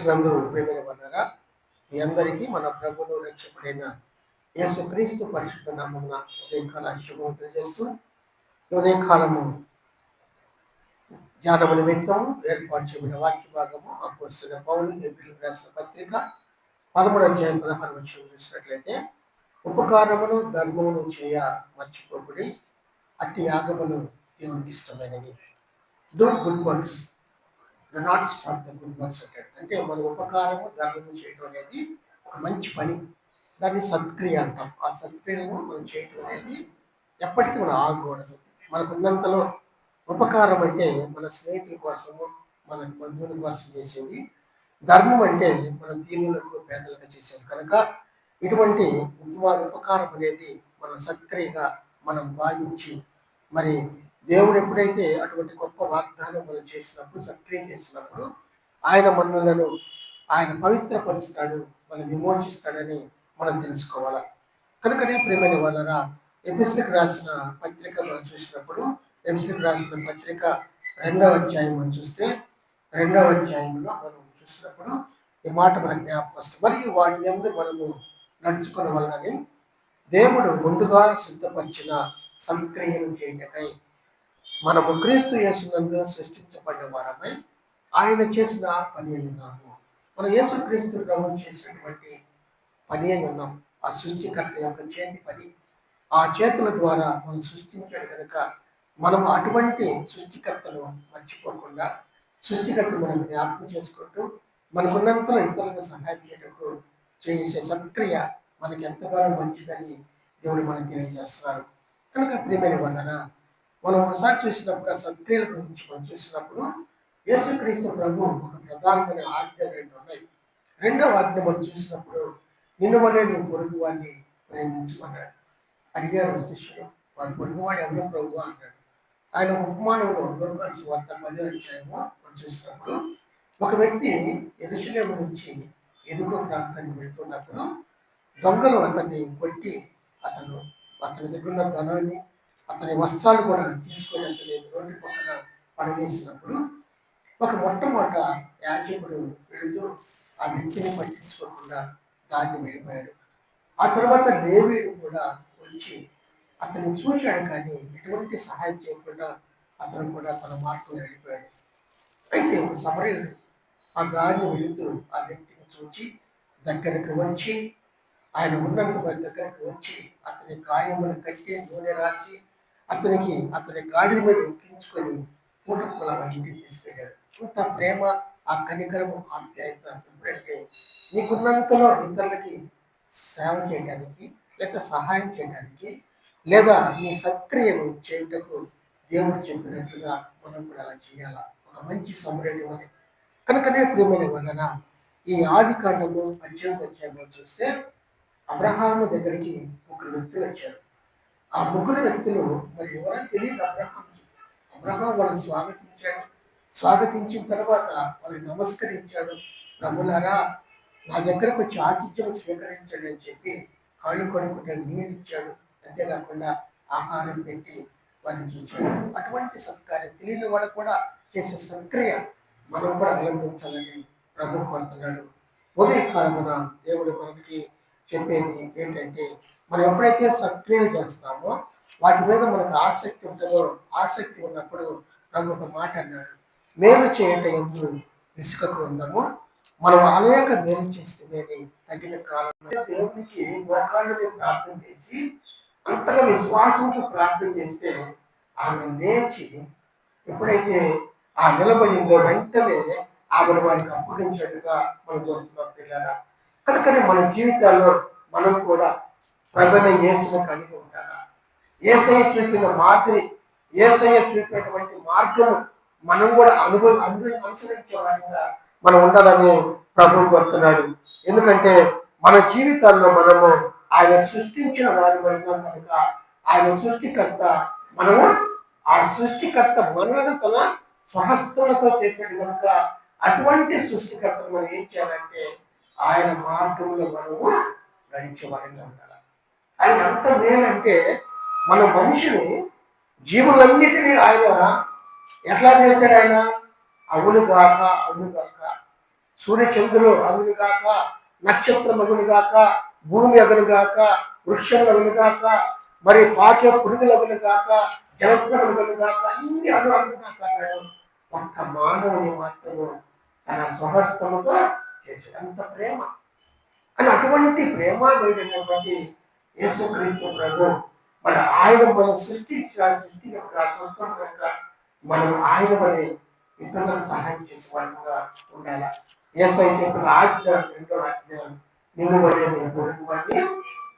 యేసునందు ప్రేమైన వన్నారా మీ అందరికీ మన ప్రభులు రక్షకుడైన యేసుక్రీస్తు పరిశుద్ధ నామమున ఉదయకాల శుభం తెలియజేస్తూ ఉదయకాలము ధ్యానము నిమిత్తము ఏర్పాటు చేయబడిన వాక్య భాగము అప్పుడు పౌరులు ఏప్రిల్ రాసిన పత్రిక పదమూడు అధ్యాయం పదహారు వచ్చిన చూసినట్లయితే ఉపకారమును ధర్మమును చేయ మర్చిపోకుడి అట్టి యాగములు దేవునికి ఇష్టమైనవి. Do good works do not stop the good works అంటాడు అంటే మన ఉపకారము ధర్మము చేయడం అనేది ఒక మంచి పని. దాన్ని సత్క్రియ అంటాం. ఆ సత్క్రియను మనం చేయటం అనేది ఎప్పటికీ మనం ఆగకూడదు. మనకు ఉన్నంతలో ఉపకారం అంటే మన స్నేహితుల కోసము మన బంధువుల కోసం చేసేది. ధర్మం అంటే మన దీనులకు పేదలకు చేసేది. కనుక ఇటువంటి వారి ఉపకారం అనేది మనం సత్క్రియగా మనం భావించి మరి దేవుడు ఎప్పుడైతే అటువంటి గొప్ప వాగ్దానం మనం చేసినప్పుడు సక్రియం చేసినప్పుడు ఆయన మన్నులను ఆయన పవిత్రపరుస్తాడు మనం విమోచిస్తాడని మనం తెలుసుకోవాలి? కనుకనే ప్రేమైన వాళ్ళరా ఎపిస్లకు రాసిన పత్రిక మనం చూసినప్పుడు ఎపిస్లకు రాసిన పత్రిక రెండవ అధ్యాయం మనం చూస్తే రెండవ అధ్యాయంలో మనం చూసినప్పుడు ఈ మాట మన జ్ఞాపకం వస్తుంది. మరియు వాటి ఎందు మనము నడుచుకున్న వలనని దేవుడు ముందుగా సిద్ధపరిచిన సంక్రియలు చేయటకై మనము క్రీస్తు యేసునందు సృష్టించబడిన వారమై ఆయన చేసిన పని అయి ఉన్నాము. మన యేసు క్రీస్తు ప్రభు చేసినటువంటి పని అయి ఉన్నాం. ఆ సృష్టికర్త యొక్క చేతి పని. ఆ చేతుల ద్వారా మనం సృష్టించాడు కనుక మనం అటువంటి సృష్టికర్తను మర్చిపోకుండా సృష్టికర్త మనం జ్ఞాపకం చేసుకుంటూ మనకున్నంతలో ఇతరులకు సహాయం చేయటకు చేసే సక్రియ మనకి ఎంతగానో మంచిదని దేవుడు మనకు తెలియజేస్తున్నారు. కనుక ప్రియమైన వలన మనం ఒకసారి చూసినప్పుడు ఆ సత్క్రియల గురించి మనం చూసినప్పుడు యేసుక్రీస్తు ప్రభు ఒక ప్రధానమైన ఆజ్ఞ రెండు ఉన్నాయి. రెండవ ఆజ్ఞ మనం చూసినప్పుడు నిన్ను వలే నీ పొరుగు వాడిని ప్రేమించమన్నాడు. అడిగారు శిష్యుడు వాడు ఎవరో ప్రభు? అన్నాడు. ఆయన ఉపమానంలో దొరకాల్సి వార్త పది వచ్చాయేమో మనం చూసినప్పుడు ఒక వ్యక్తి ఎరుసలేము నుంచి ఎదుగు ప్రాంతానికి వెళ్తున్నప్పుడు దొంగలు అతన్ని కొట్టి అతను అతని దగ్గర ఉన్న ధనాన్ని అతని వస్త్రాలు కూడా తీసుకోవడానికి నేను రోడ్డు పక్కన పడవేసినప్పుడు ఒక మొట్టమొదట యాజకుడు వెళుతూ ఆ వ్యక్తిని పట్టించుకోకుండా దాన్ని వెళ్ళిపోయాడు ఆ తర్వాత లేవీడు కూడా వచ్చి అతన్ని చూచాడు కానీ ఎటువంటి సహాయం చేయకుండా అతను కూడా తన మార్పు వెళ్ళిపోయాడు. అయితే ఒక సమరయుడు ఆ దారిని వెళుతూ ఆ వ్యక్తిని చూచి దగ్గరకు వచ్చి ఆయన ఉన్నంత దగ్గరకు వచ్చి అతని గాయములు కట్టి నూనె రాసి అతనికి అతని గాడి మీద ఎక్కించుకొని పూటకుల ఇంటికి తీసుకెళ్ళాడు. ఇంత ప్రేమ ఆ కనికరము ఆప్యాయత ఎప్పుడంటే నీకున్నంతలో ఇతరులకి సేవ చేయడానికి లేదా సహాయం చేయడానికి లేదా నీ సక్రియను చేయుటకు దేవుడు చెప్పినట్లుగా మనం కూడా అలా చేయాలా? ఒక మంచి సమరేణి అని కనుకనే ప్రియమైన వలన ఈ ఆది కాండము పద్దెనిమిది అధ్యాయంలో చూస్తే అబ్రహాము దగ్గరికి ఒక వ్యక్తులు వచ్చారు ఆ ముగ్గురు వ్యక్తులు మరి ఎవరో తెలియదు అబ్రహం. అబ్రహం వాళ్ళని స్వాగతించాడు. స్వాగతించిన తర్వాత వాళ్ళని నమస్కరించాడు. ప్రభులారా నా దగ్గరకు వచ్చి ఆతిథ్యం స్వీకరించండి అని చెప్పి కాళ్ళు కొడుకుంటే నీళ్ళు ఇచ్చాడు. అంతేకాకుండా ఆహారం పెట్టి వాళ్ళని చూశాడు. అటువంటి సత్కారం తెలియని వాళ్ళకు కూడా చేసే సత్క్రియ మనం కూడా అవలంబించాలని ప్రభు కోరుతున్నాడు. ఉదయకాలమున దేవుడు మనకి చెప్పేది ఏంటంటే మనం ఎప్పుడైతే సక్రియం చేస్తామో వాటి మీద మనకు ఆసక్తి ఉంటుందో ఆసక్తి ఉన్నప్పుడు నన్ను ఒక మాట అన్నాడు మేలు చేయండి ఎందు విసుకకు ఉందము మనం అనేక మేలు చేస్తుందని తగిన కాలంలో దేవునికి మోకాళ్ళ మీద ప్రార్థన చేసి అంతగా విశ్వాసంతో ప్రార్థన చేస్తే ఆమె లేచి ఎప్పుడైతే ఆ నిలబడిందో వెంటనే ఆమెను వారికి అప్పగించినట్టుగా మనం చూస్తున్నాం పిల్లల కనుకనే మన జీవితాల్లో మనం కూడా ప్రజల యేసును కలిగి ఉంటారా ఏసయ్య చూపిన మాదిరి ఏసయ్య చూపినటువంటి మార్గము మనం కూడా అనుభవ అనుభవి అనుసరించే వారిగా మనం ఉండాలని ప్రభు కోరుతున్నాడు. ఎందుకంటే మన జీవితాల్లో మనము ఆయన సృష్టించిన వారి ఉన్నాం కనుక ఆయన సృష్టికర్త మనము ఆ సృష్టికర్త మనలను తన స్వహస్తములతో చేశాడు కనుక అటువంటి సృష్టికర్త మనం ఏం చేయాలంటే ఆయన మార్గంలో మనము నడిచేవారిగా ఉండాలి. ఆయన ఎంత మేలంటే మన మనిషిని జీవులన్నిటినీ ఆయన ఎట్లా చేశాడు ఆయన? అవును గాక అవును గాక. సూర్యచంద్రులు అగును గాక నక్షత్రం అగును గాక భూమి అగును వృక్షం అగును గాక మరి పాకే పురుగులు అగును గాక జలచరం అగును గాక అన్ని అను అగును ఒక్క మానవుని మాత్రము తన స్వహస్తముతో చేశాడు. అంత ప్రేమ. అని అటువంటి ప్రేమ వేడినటువంటి యేసుక్రీస్తు ప్రభు మన ఆయన మనం సృష్టించిన సృష్టి యొక్క సృష్టం యొక్క మనం ఆయన వలె ఇతరులకు సహాయం చేసే వాళ్ళుగా ఉండాలి? ఏసై చెప్పిన ఆజ్ఞ రెండో ఆజ్ఞ నిన్ను వలె పొరుగు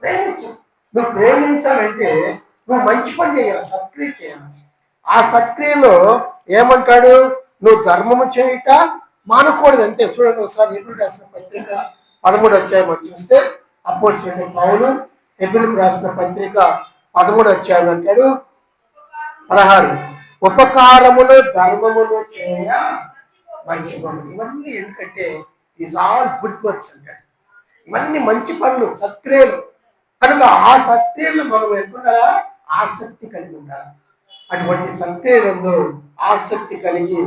ప్రేమించు నువ్వు ప్రేమించాలంటే నువ్వు మంచి పని చేయాలి సక్రియ చేయాలి. ఆ సక్రియలో ఏమంటాడు? నువ్వు ధర్మము చేయట మానకూడదు. అంతే. చూడండి ఒకసారి ఎప్పుడు రాసిన పత్రిక పదమూడు వచ్చాయి మనం చూస్తే అపోజిట్ పౌలు ఎబిల్కి రాసిన పత్రిక పదమూడు వచ్చాను అంటాడు. పదహారు. ఉపకారములు ధర్మములు చేయ మంచి పనులు ఇవన్నీ ఎందుకంటే ఈజ్ ఆల్ గుడ్ వర్క్స్ అంటాడు. ఇవన్నీ మంచి పనులు సత్క్రియలు. కనుక ఆ సత్క్రియలు మనం ఎక్కడ ఆసక్తి కలిగి ఉండాలి. అటువంటి సత్క్రియలందు ఆసక్తి కలిగి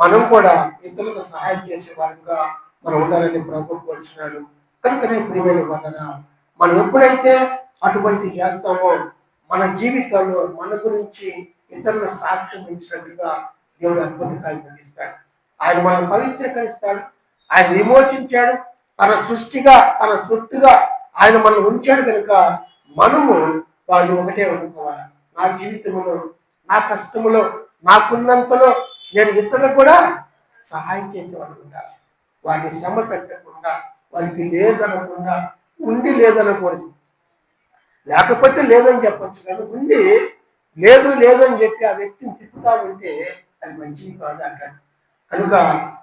మనం కూడా ఇతరులకు సహాయం చేసే వారిగా మనం ఉండాలని ప్రభుత్వం కోరుచున్నాడు. కనుకనే ప్రియమైన వందన మనం ఎప్పుడైతే అటువంటి చేస్తామో మన జీవితంలో మన గురించి ఇతరులు సాక్ష్యం ఇచ్చినట్టుగా దేవుడు అద్భుతకాలు కలిగిస్తాడు జరిగిస్తాడు ఆయన మనం పవిత్రీకరిస్తాడు ఆయన విమోచించాడు తన సృష్టిగా తన సొత్తుగా ఆయన మనం ఉంచాడు కనుక మనము వాళ్ళు ఒకటే అనుకోవాలి నా జీవితంలో నా కష్టములో నాకున్నంతలో నేను ఇతరులకు కూడా సహాయం చేసేవాడు ఉండాలి. వారిని శ్రమ పెట్టకుండా వారికి లేదనకుండా ఉండి లేదనకూడదు. లేకపోతే లేదని చెప్పచ్చు కానీ ఉండి లేదు లేదని చెప్పి ఆ వ్యక్తిని తిప్పుతానంటే అది మంచిది కాదు అంటాడు. కనుక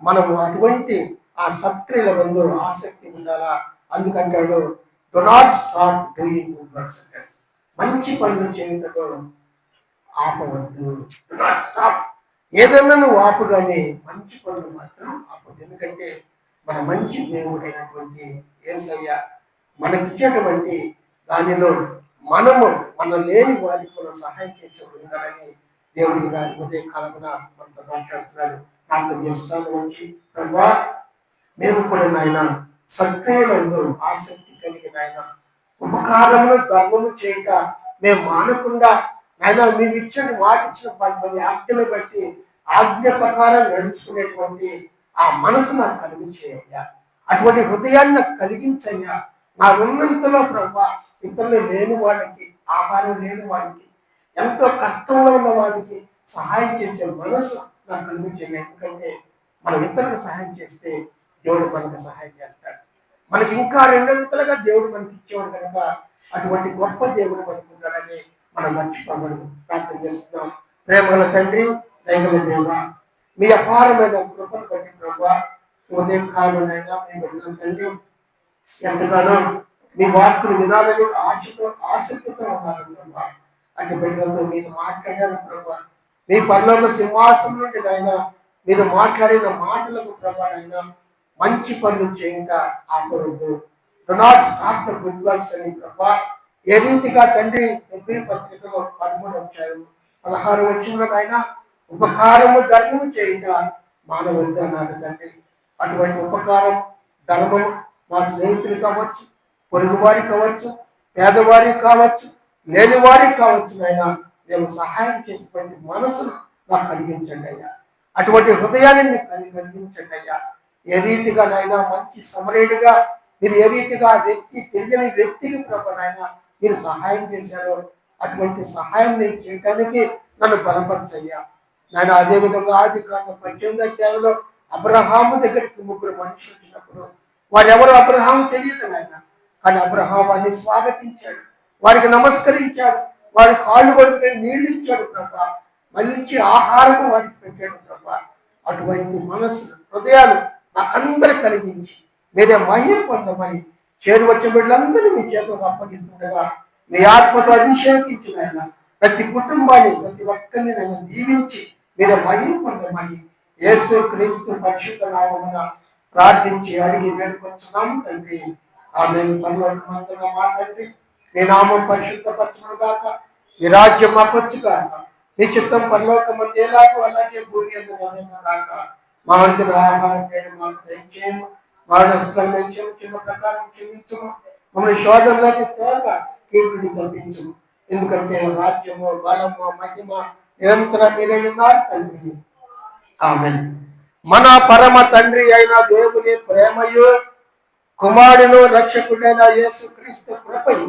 మనము అటువంటి ఆ సత్క్రియల ముందు ఆసక్తి ఉండాలా? అందుకంటాడు do not stop doing good అంటాడు. మంచి పనులు చేయటంలో ఆపవద్దు. డు నాట్ స్టాప్ ఏదన్నా నువ్వు ఆపు కానీ మంచి పనులు మాత్రం ఆపవద్దు ఎందుకంటే మన మంచి దేవుడైనటువంటి ఏసయ్య మనకిచ్చేటువంటి దానిలో మనము మనం లేని వారికి మనం సహాయం చేసే ఉండాలని దేవుడి గారి ఉదయ కాలమున మనతో మాట్లాడుతున్నాడు. ప్రార్థన చేస్తాను వచ్చి ప్రభా మేము కూడా నాయన సక్రియంలో ఆసక్తి కలిగిన ఆయన ఉపకారంలో ధర్మము చేయక మేము మానకుండా ఆయన మేము ఇచ్చిన మాట ఇచ్చిన ఆజ్ఞలు బట్టి ఆజ్ఞ ప్రకారం నడుచుకునేటువంటి ఆ మనసు నాకు కలిగించేయ్యా. అటువంటి హృదయాన్ని నాకు కలిగించయ్యా. నా ఉన్నంతలో ప్రభా ఇతరులు లేని వాడికి ఆహారం లేని వాడికి ఎంతో కష్టంలో ఉన్న వాడికి సహాయం చేసే మనసు నాకు అందించింది ఎందుకంటే మనం ఇతరులకు సహాయం చేస్తే దేవుడు మనకు సహాయం చేస్తాడు. మనకి ఇంకా రెండంతలుగా దేవుడు మనకి ఇచ్చేవాడు కనుక అటువంటి గొప్ప దేవుడు మనకు ఉండాలని మనం మర్చిపోమని ప్రార్థన చేస్తున్నాం ప్రేమల తండ్రి దైవల దేవ మీ అపారమైన కృపను బట్టి ప్రభావ ఉదయం కాలంలో మీ బిడ్డల తండ్రి. ఎంతగానో మీ వార్తలు వినాలని ఆశతో ఆసక్తితో ఉన్నారు ప్రభా. అంటే బిడ్డలతో మీరు మాట్లాడారు ప్రభా. మీ పనులలో సింహాసం నుండి ఆయన మీరు మాట్లాడిన మాటలకు ప్రభా మంచి పనులు చేయంగా ఆపరుద్దు డొనాల్డ్ నాట్ గుడ్ వర్క్స్ అని ప్రభా. ఏ రీతిగా తండ్రి ఎబ్రి పత్రికలో పదమూడు వచ్చారు పదహారు వచ్చిన ఆయన ఉపకారము ధర్మము చేయంగా మానవ అన్నారు తండ్రి. అటువంటి ఉపకారం ధర్మం మా స్నేహితులు కావచ్చు పొరుగువారి కావచ్చు పేదవారి కావచ్చు లేనివారికి కావచ్చు నాయన మేము సహాయం చేసేటువంటి మనసును నాకు కలిగించండి అయ్యా. అటువంటి హృదయాన్ని మీకు కలిగించండి అయ్యా. ఏ రీతిగా నాయన మంచి సమరేడుగా మీరు ఏ రీతిగా ఆ వ్యక్తి తెలియని వ్యక్తికి ప్రభు నాయన మీరు సహాయం చేశారో అటువంటి సహాయం నేను చేయడానికి నన్ను బలపరచయ్యా. నాయన అదేవిధంగా ఆది కాండ పద్దెనిమిది అధ్యాయంలో అబ్రహాము దగ్గరికి ముగ్గురు మనుషులు వచ్చినప్పుడు వారెవరు అబ్రహాం తెలియదు నాయన. కానీ అబ్రహాం వారిని స్వాగతించాడు. వారికి నమస్కరించాడు. వారి కాళ్ళు కొడుకునే నీళ్ళు ఇచ్చాడు ప్రభా. మంచి ఆహారం వారికి పెట్టాడు ప్రభా. అటువంటి మనసు హృదయాలు నాకందరూ కలిగించి మీరే మహిమ పొందమని చేరువచ్చిన బిడ్డలందరూ మీ చేతులకు అప్పగిస్తుండగా మీ ఆత్మతో అభిషేకించిన ఆయన ప్రతి కుటుంబాన్ని ప్రతి ఒక్కరిని నేను దీవించి మీరే మహిమ పొందమని యేసు క్రీస్తు పరిశుద్ధ నామమున ప్రార్థించి అడిగి వేడుకొచ్చున్నాము తండ్రి. ఆమె పనులకు మా తండ్రి నీ నామం పరిశుద్ధపరచడం కాక నీ రాజ్యం మాకొచ్చు కాక నీ చిత్తం పరలోకమంది మందేలాగా అలాగే భూమి కాక మా వంతు ఆహారం నేడు మాకు దయచేయము. వాడు క్షమించము చిన్న ప్రకారం క్షమించము. మమ్మల్ని శోధంలోకి తోక కీర్తిని తప్పించము. ఎందుకంటే రాజ్యము బలము మహిమ నిరంతరం మీరే ఉన్నారు తండ్రి. ఆమె మన పరమ తండ్రి అయిన దేవుని ప్రేమయు కుమారుడు రక్షకుడైన యేసు క్రీస్తు కృపయు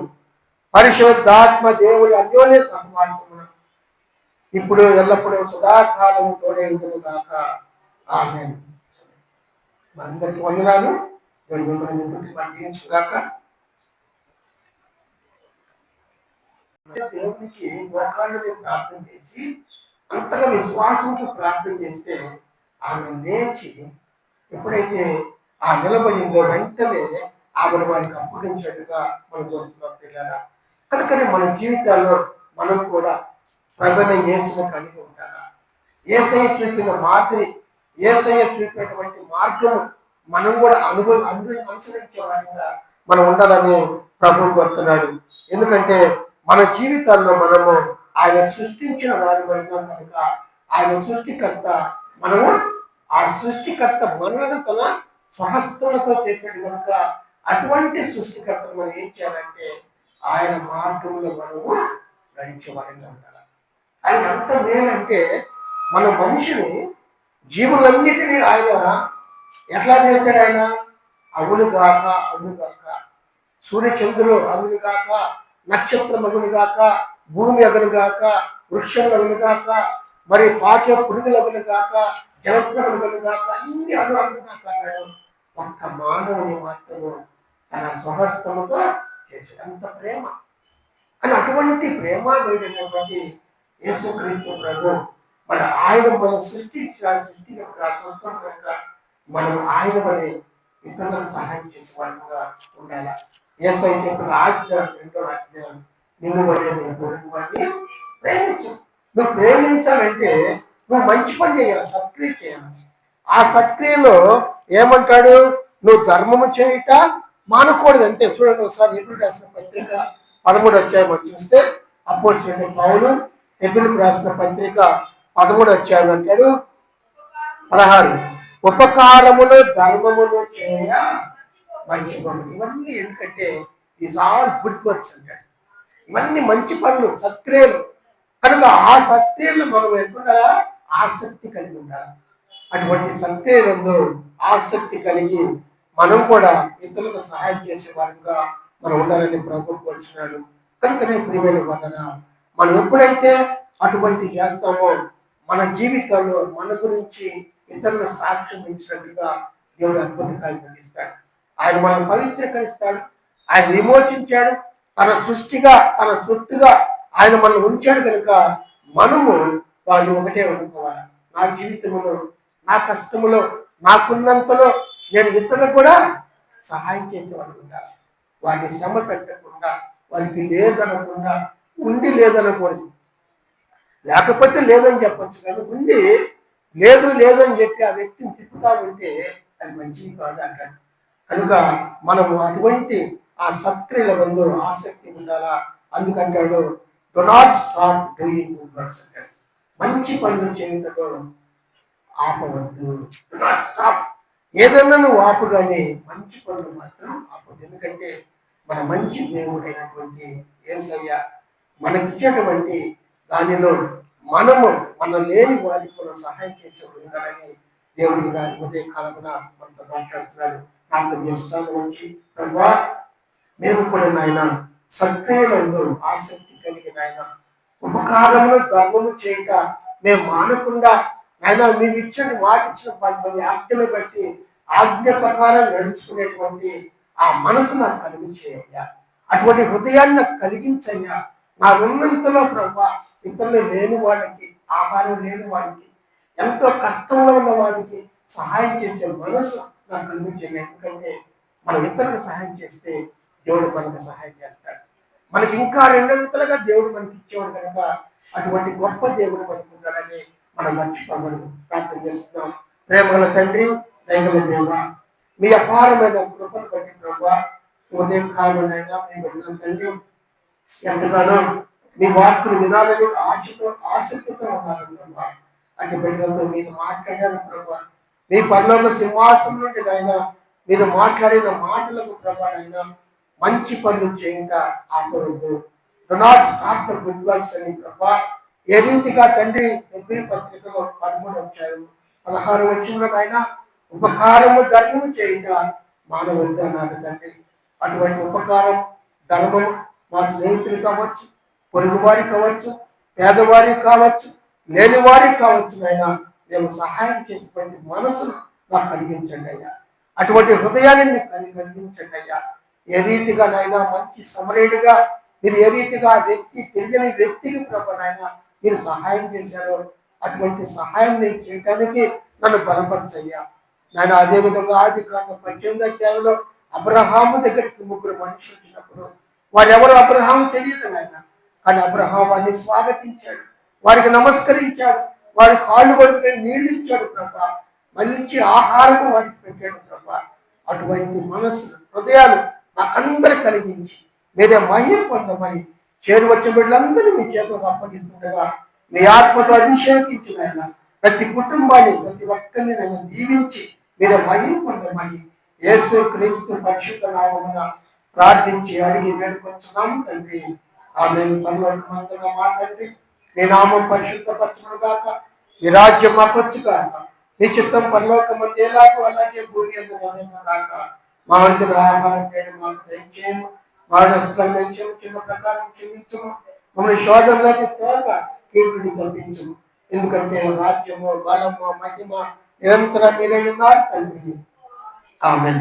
పరిశుద్ధాత్మ దేవుని అన్యోన్య సహవాసము ఇప్పుడు ఎల్లప్పుడూ సదాకాలం తోడే దాక ఆమె అందరికి వందనాలు. బంధించుగాక దేవునికి ప్రార్థన చేసి అంతగా విశ్వాసంతో ప్రార్థన చేస్తే ఆమె లేచి ఎప్పుడైతే ఆ నిలబడిందో వెంటనే ఆమెను వారికి అప్పగించినట్టుగా మనం చూస్తున్నాం పిల్లరా కనుకనే మన జీవితాల్లో మనం కూడా ప్రజల యేసును కలిగి ఉంటారా? ఏసయ్య చూపిన మాదిరి ఏసయ్య చూపినటువంటి మార్గము మనం కూడా అనుభవం అనుభవి అనుసరించే వారిగా మనం ఉండాలని ప్రభు కోరుతున్నాడు. ఎందుకంటే మన జీవితాల్లో మనము ఆయన సృష్టించిన వారి వరకు కనుక ఆయన సృష్టికర్త మనము ఆ సృష్టికర్త మనలను తన స్వహస్తులతో చేసాడు కనుక అటువంటి సృష్టికర్త మనం ఏం చేయాలంటే ఆయన మార్గంలో మనము నడిచేవారిగా ఉండాలి. అది ఎంత మేలంటే మన మనిషిని జీవులన్నిటినీ ఆయన ఎట్లా చేశాడు ఆయన? అవును గాక అవును గాక. సూర్యచంద్రులు అవును కాక నక్షత్రం అగును కాక భూమి అగును వృక్షం అగును కాక మరి పాకే పురుగులగులు కాక గాక కాక అన్ని అను అగును ఒక్క మానవుని మాత్రము తన స్వహస్తముతో చేశాడు అంత ప్రేమ. అని అటువంటి ప్రేమ వేడినటువంటి యేసుక్రీస్తు ప్రభు మన ఆయన మనం సృష్టించిన సృష్టి యొక్క స్వస్థం కనుక మనం ఆయన మరి ఇతరులకు సహాయం చేసే వాళ్ళుగా ఉండాలి? ఏసై చెప్పిన ఆజ్ఞ రెండో ఆజ్ఞ నిన్ను వలె వాడిని ప్రేమించు నువ్వు ప్రేమించాలంటే నువ్వు మంచి పని చేయాలి సత్క్రియ చేయాలి. ఆ సత్క్రియలో ఏమంటాడు? నువ్వు ధర్మము చేయట మానకూడదు అంతే. చూడండి ఒకసారి ఎప్పుడు రాసిన పత్రిక పదమూడు వచ్చాయి మనం చూస్తే అపోజిట్ పౌలు ఎబిల్కి రాసిన పత్రిక పదమూడు అధ్యాయం అంటాడు పదహారు. ఉపకారములు ధర్మములు చేయ మంచి పనులు ఇవన్నీ ఎందుకంటే ఈజ్ ఆల్ గుడ్ వర్క్స్ అంటాడు. ఇవన్నీ మంచి పనులు సత్క్రియలు. కనుక ఆ సత్క్రియలు మనం ఎక్కడ ఆసక్తి కలిగి ఉండాలి? అటువంటి సత్యంలో ఆసక్తి కలిగి మనం కూడా ఇతరులకు సహాయం చేసే వారిగా మనం ఉండాలని ప్రభుత్వం కోరుచున్నాడు. కనుకనే ప్రియమైన వందన మనం ఎప్పుడైతే అటువంటి చేస్తామో మన జీవితంలో మన గురించి ఇతరులు సాక్ష్యం ఇచ్చినట్టుగా దేవుడు అద్భుతకాలు కలిగిస్తాడు ఆయన మనం పవిత్రీకరిస్తాడు ఆయన విమోచించాడు తన సృష్టిగా తన సొత్తుగా ఆయన మనం ఉంచాడు కనుక మనము వాళ్ళు ఒకటే అనుకోవాలి నా జీవితంలో నా కష్టములో నాకున్నంతలో నేను ఇతరులకు కూడా సహాయం చేసేవాడు ఉండాలి. శ్రమ పెట్టకుండా వారికి లేదనకుండా ఉండి లేదనకూడదు లేకపోతే లేదని చెప్పచ్చు కానీ ఉండి లేదు లేదని చెప్పి ఆ వ్యక్తిని తిప్పుతా ఉంటే అది మంచిది కాదు అంటాడు. కనుక మనము అటువంటి ఆ సత్క్రియల బంధు ఆసక్తి ఉండాలా? అందుకంటాడు do not stop doing works అంటాడు మంచి పనులు చేయటంలో ఆపవద్దు. డు నాట్ స్టాప్ ఏదన్నా నువ్వు ఆపు కానీ మంచి పనులు మాత్రం ఆపవద్దు. ఎందుకంటే మన మంచి దేవుడైనటువంటి ఏసయ్య మనకిచ్చేటువంటి దానిలో మనము మన లేని వారికి మనం సహాయం చేసే ఉండాలని దేవుడి గారి ఉదయ కాలమున మనతో మాట్లాడుతున్నాడు. ప్రార్థన చేస్తున్నాను వచ్చి ప్రభా మేము కూడా నాయన సక్రియంలో ఆసక్తి ఉపకారంలో ఆయన ఉపకారములు ధర్మము చేయక మేము మానకుండా ఆయన మేము ఇచ్చిన మాట ఇచ్చిన పని ఆజ్ఞలు బట్టి ఆజ్ఞ ప్రకారం నడుచుకునేటువంటి ఆ మనసు నాకు కలిగించేయ్యా. అటువంటి హృదయాన్ని నాకు కలిగించయ్యా. నా ఉన్నంతలో ప్రభా ఇతరులు లేని వాళ్ళకి ఆహారం లేని వాడికి ఎంతో కష్టంలో ఉన్న వాడికి సహాయం చేసే మనసు నాకు కలిగించేది ఎందుకంటే మనం ఇతరులకు సహాయం చేస్తే దేవుడు మనకు సహాయం చేస్తాడు. మనకి ఇంకా రెండంతలుగా దేవుడు మనకి ఇచ్చేవాడు కనుక అటువంటి గొప్ప దేవుడు మనకు ఉన్నాడని మనం మర్చిపోమని ప్రార్థన చేస్తున్నాం. ప్రేమల తండ్రి దైవల దేవ మీ అపారమైన కృపను బట్టి ప్రభావ ఉదయం కాలంలో మీ బిడ్డల తండ్రి. ఎంతగానో మీ వార్తలు వినాలని ఆశతో ఆసక్తితో ఉన్నారు ప్రభావ అంటే బిడ్డలతో మీరు మాట్లాడారు ప్రభావ మీ పనుల సింహాసనం నుండి నాయన మీరు మాట్లాడిన మాటలకు ప్రభావైనా మంచి పనులు చేయంగా ఆపవద్దు do not stop the good works అని ప్రభా ఏ రీతిగా తండ్రి ఎబ్రి పత్రికలో పదమూడు వచ్చారు పదహారు వచ్చిన ఆయన ఉపకారము ధర్మము చేయంగా మానవద్దు నాకు తండ్రి. అటువంటి ఉపకారం ధర్మం మా స్నేహితులు కావచ్చు పొరుగువారి కావచ్చు పేదవారికి కావచ్చు లేనివారికి కావచ్చు అయినా మేము సహాయం చేసేటువంటి మనసును నాకు కలిగించండి అయ్యా. అటువంటి హృదయాన్ని మీకు కలిగించండి అయ్యా. ఏ రీతిగా నైనా మంచి సమరేడుగా మీరు ఏ రీతిగా ఆ వ్యక్తి తెలియని వ్యక్తికి ప్రభనైనా మీరు సహాయం చేశారో అటువంటి సహాయం నేను చేయడానికి నన్ను బలపరచయ్యా. నేను అదేవిధంగా ఆది కాండ పద్దెనిమిది అధ్యాయంలో అబ్రహాము దగ్గరికి ముగ్గురు మనుషులు వచ్చినప్పుడు వారెవరు అబ్రహాం తెలియదు నాయన కానీ అబ్రహాం వారిని స్వాగతించాడు వారికి నమస్కరించాడు వారి కాళ్ళు కొడుకుని నీళ్ళు ఇచ్చాడు ప్రభా మంచి ఆహారం వారికి పెట్టాడు ప్రభా. అటువంటి మనసు హృదయాలు నాకందరు కలిగించి మీరే మహిమ పొందమని చేరువచ్చిన బిడ్డలందరూ మీ చేతులకు అప్పగిస్తుండగా మీ ఆత్మతో అభిషేకించిన ఆయన ప్రతి కుటుంబాన్ని ప్రతి ఒక్కరిని నేను దీవించి మీరే మహిమ పొందమని యేసు క్రీస్తు పరిశుద్ధ నామమున ప్రార్థించి అడిగి వేడుకొచ్చున్నాము తండ్రి. ఆమె పనులు మాట్లాడి నీ నామం పరిశుద్ధపరచుడు కాక నీ రాజ్యం మాకొచ్చు కాక నీ చిత్తం పరలోకమంది ఎలాగో అలాగే భూమి ఎందుకు కాక మా వంతు ఆహారం మాకు దయచేయము మా నష్టం దయచేయము చిన్న ప్రకారం క్షమించము. మమ్మల్ని శోధంలోకి తోక కీర్తిని తప్పించము ఎందుకంటే రాజ్యము బలము మహిమ నిరంతరం మీరే ఉన్నారు తండ్రి. ఆమె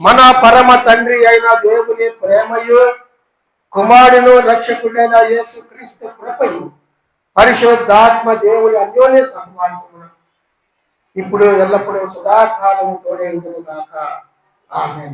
మన పరమ తండ్రి అయిన దేవుని ప్రేమయు కుమారుడు రక్షకుడైన యేసు క్రీస్తు కృపయు పరిశుద్ధాత్మ దేవుని అన్యోన్య సంభాషణ ఇప్పుడు ఎల్లప్పుడూ సదాకాలము తోడే దాకా ఆమె